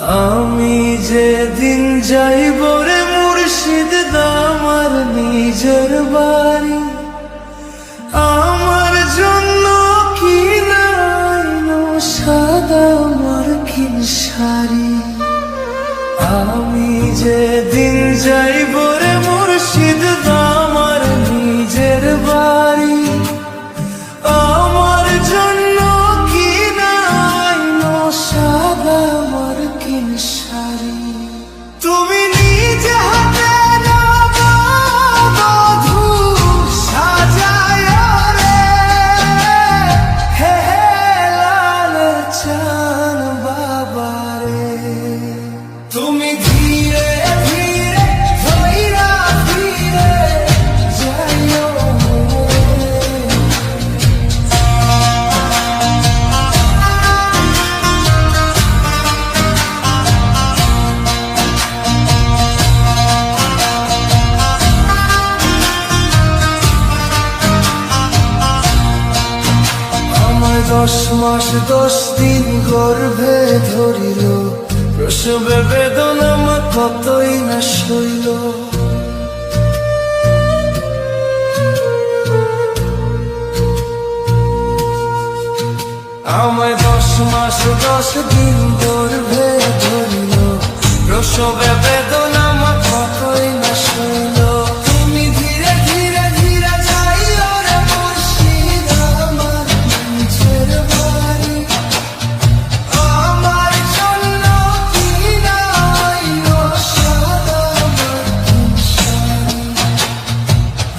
আমি যেদিন যাইব রে মুর্শিদ দামার নিজের বাড়ি 今生。দশ মাস, দশ দিন গর্ভে ধরিল। প্রসবে বেদনা আমার কতই না সইল। আমায় দশ মাস, দশ দিন গর্ভে ধরিল। প্রসবে বেদনা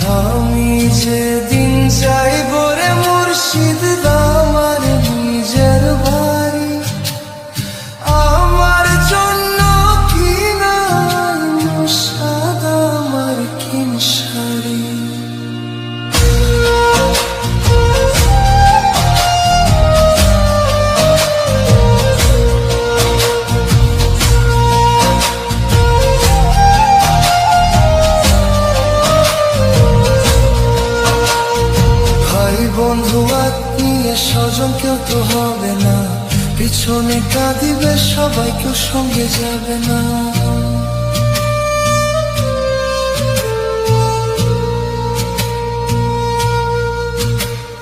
আমি যেদিন তো হবে না। পিছনে কাঁদিবে সবাই, কেউ সঙ্গে যাবে না।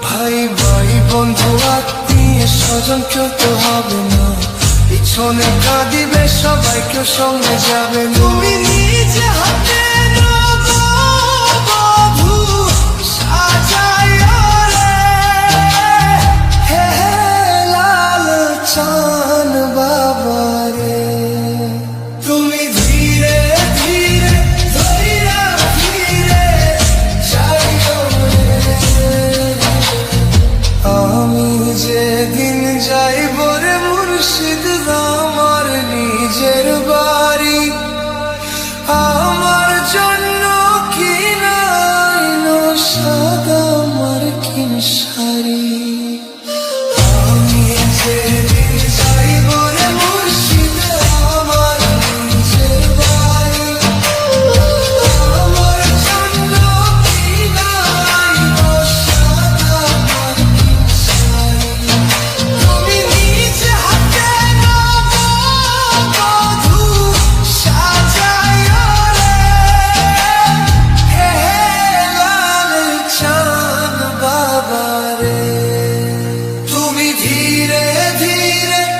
ভাই ভাই, বন্ধু, আত্মীয় স্বজন, কেউ তো হবে না। পিছনে কাঁদিবে সবাই, কেউ সঙ্গে যাবে না। তুমি নিজে হাতে ভালোবাস